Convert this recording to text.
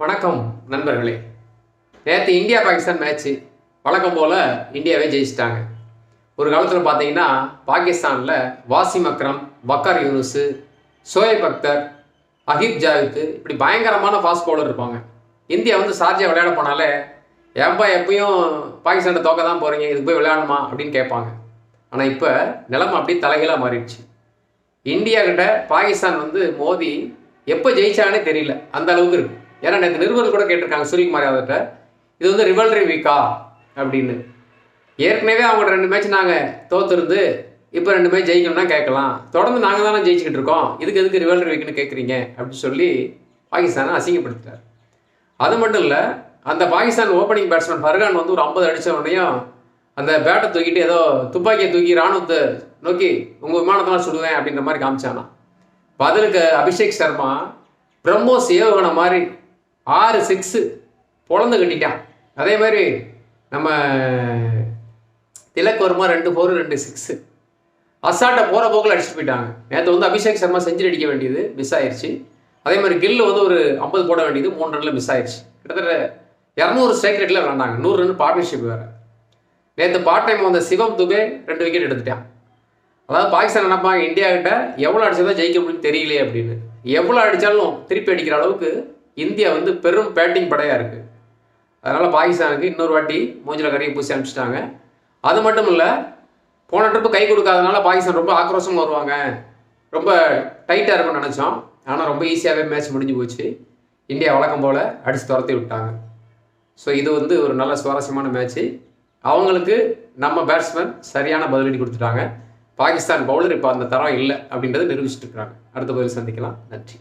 வணக்கம் நண்பர்களே. நேற்று இந்தியா பாகிஸ்தான் மேட்ச்சு வழக்கம் போல் இந்தியாவே ஜெயிச்சிட்டாங்க. ஒரு காலத்தில் பார்த்தீங்கன்னா பாகிஸ்தானில் வாசிம் அக்ரம் பக்கர் யூனுஸு சோயப் அக்தர் அஹிப் ஜாவித்து இப்படி பயங்கரமான ஃபாஸ்ட் பவுலர் இருப்பாங்க. இந்தியா வந்து சார்ஜியாக விளையாட போனாலே ஏன்பா எப்பயும் பாகிஸ்தானை தோக்க தான் போகிறீங்க இதுக்கு போய் விளையாடணுமா அப்படின்னு கேட்பாங்க. ஆனால் இப்போ நிலமை அப்படியே தலைகீழாக மாறிடுச்சு. இந்தியா கிட்ட பாகிஸ்தான் வந்து மோதி எப்போ ஜெயிச்சானே தெரியல. அந்த அளவுக்கு இருக்கு. ஏன்னா நேற்று நிருபர்கள் கூட கேட்டிருக்காங்க சூரியகுமார் யாதவ்கிட்ட இது வந்து ரிவல்ரி வீக்கா அப்படின்னு. ஏற்கனவே அவங்க ரெண்டு மேட்ச் நாங்கள் தோத்துருந்து இப்போ ரெண்டு மேட்ச் ஜெயிக்கணும்னா கேட்கலாம். தொடர்ந்து நாங்கள் தானே ஜெயிச்சுக்கிட்டு இருக்கோம். இதுக்கு எதுக்கு ரிவல்ரி வீக்குன்னு கேட்குறீங்க? அப்படின்னு சொல்லி பாகிஸ்தானை அசிங்கப்படுத்திட்டார். அது மட்டும் இல்லை அந்த பாகிஸ்தான் ஓப்பனிங் பேட்ஸ்மேன் ஃபர்கான் வந்து ஒரு ஐம்பது அடித்த உடனேயும் அந்த பேட்டை தூக்கிட்டு ஏதோ துப்பாக்கியை தூக்கி ராணுவத்தை நோக்கி உங்கள் விமானத்தெல்லாம் சுடுவேன் அப்படின்ற மாதிரி காமிச்சானா பதிலுக்கு அபிஷேக் சர்மா பிரம்மோஸ் ஏவுகணை மாதிரி ஆறு சிக்ஸு பொழந்து கட்டிட்டான். அதே மாதிரி நம்ம திலக் வர்மா ரெண்டு ஃபோரு ரெண்டு சிக்ஸு அசாட்டை போகிற போக்கில் அடிச்சுட்டு போயிட்டாங்க. நேற்று வந்து அபிஷேக் சர்மா செஞ்சுரி அடிக்க வேண்டியது மிஸ் ஆயிடுச்சு அதே மாதிரி கில்லு வந்து ஒரு ஐம்பது போட வேண்டியது மூணு ரனில் மிஸ் ஆயிடுச்சு கிட்டத்தட்ட இரநூறு ஸ்ட்ரைக் ரேட்டில் விளாண்டாங்க. நூறு ரன் பார்ட்னர்ஷிப் வேறு. நேற்று பார்ட் டைம் வந்த சிவம் துபே ரெண்டு விக்கெட் எடுத்துட்டான். அதாவது பாகிஸ்தான் நினைப்பாங்க இந்தியா கிட்ட எவ்வளோ அடிச்சதோ ஜெயிக்க முடியும்னு தெரியலையே அப்படின்னு. எவ்வளோ அடித்தாலும் திருப்பி அடிக்கிற அளவுக்கு இந்தியா வந்து பெரும் பேட்டிங் படையாக இருக்குது அதனால் பாகிஸ்தானுக்கு இன்னொரு வாட்டி மூஞ்சில் கரையை பூசி அனுப்பிச்சிட்டாங்க. அது மட்டும் இல்லை போன ட்ரிப்பு கை கொடுக்காதனால பாகிஸ்தான் ரொம்ப ஆக்ரோஷமாக வருவாங்க. ரொம்ப டைட்டாக இருக்கும்னு நினச்சோம். ஆனால் ரொம்ப ஈஸியாகவே மேட்ச் முடிஞ்சு போச்சு. இந்தியா வழக்கம் போல் அடித்து துரத்தி விட்டாங்க. ஸோ இது வந்து ஒரு நல்ல சுவாரஸ்யமான மேட்ச்சு அவங்களுக்கு நம்ம பேட்ஸ்மேன் சரியான பதிலடி கொடுத்துட்டாங்க. பாகிஸ்தான் பவுலர் இப்போ அந்த தரம் இல்லை அப்படின்றத நிரூபிச்சுட்டு இருக்கிறாங்க அடுத்த பதில் சந்திக்கலாம். நன்றி.